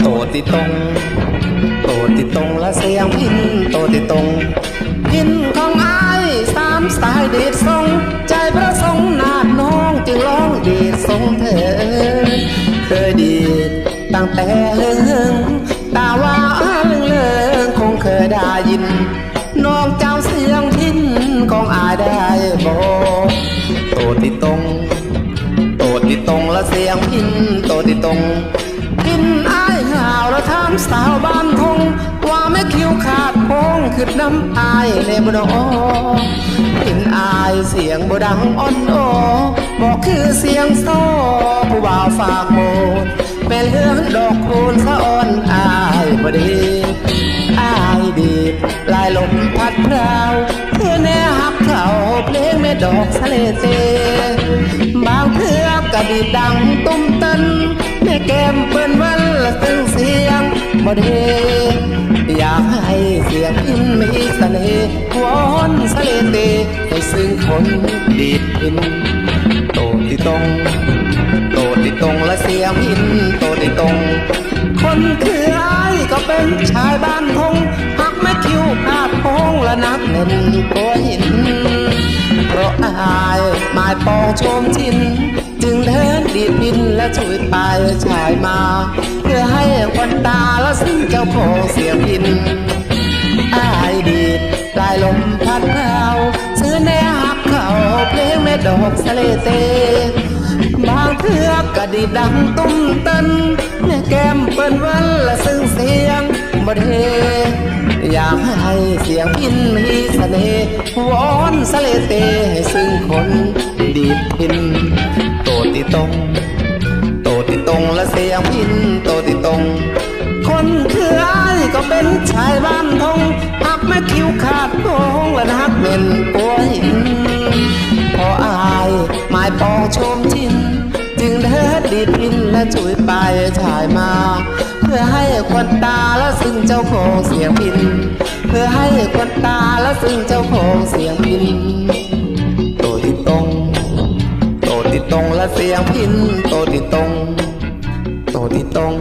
โตติตรงโตติตรงและเสียงพินโตติตรงพินของไอายสามสายเดชทรง แต่เฮิงตาว่าเลิงเลิงคงเคยได้ยิน น้องเจ้าเสียงพินของอายได้บอกโตติตรงโตติตรงและเสียงพินโตติตรงพินอายห่าวและทำสาวบ้านทง ว่าไม่คิวขาดพงคือน้ำอายในบดอพินอายเสียงบดังอ่อนโอบอกคือเสียงโซ่ผู้บ่าวฝาก พราวเพื่อแน่หักเขาเพลงแม่ดอกสะเลเซ บางเทือกกะดีดังตุ้มตันแม่แก้มเปิ้นวันละตึงเสียงบ่เดอยากให้เสียงพินมีเสน่ห์วอนสะเลเตให้ซึ่งคนดีดพินโตที่ตรงโตที่ตรงและเสียงพินโตที่ตรง คนคืออายก็เป็นชายบ้านทง ชมชิน จึงเดินดีดบินและช่วยไปชายมา เพื่อให้คนตาและซึ่งเจ้าของเสียงพินอายดีดปลายลมพัดเผาซื้อแนหักเขาเพลงแม่ดอกสะเลเต บางเทือกกะดีดังตุ้มตันแม่แก้มเปิ้นวันและซึ่งเสียงบ่เทอยากให้เสียงพินมีเสน่ห์วอนสะเลเตให้ซึ่งคน ดีดพิน โตติตรงโตติตรงและเสียงพิน โตติตรงคนคืออายก็เป็นชายบ้านทงหักแม่คิ้วขาดโพงและนักเป็นปัวหินพออายหมายปองชมชิน จึงเดินดีดพินและช่วยไปชายมา เพื่อให้คนตาและซึ่งเจ้าของเสียงพิน เพื่อให้คนตาและซึ่งเจ้าของเสียงพิน เสียงพินโตติตรง โตติตรง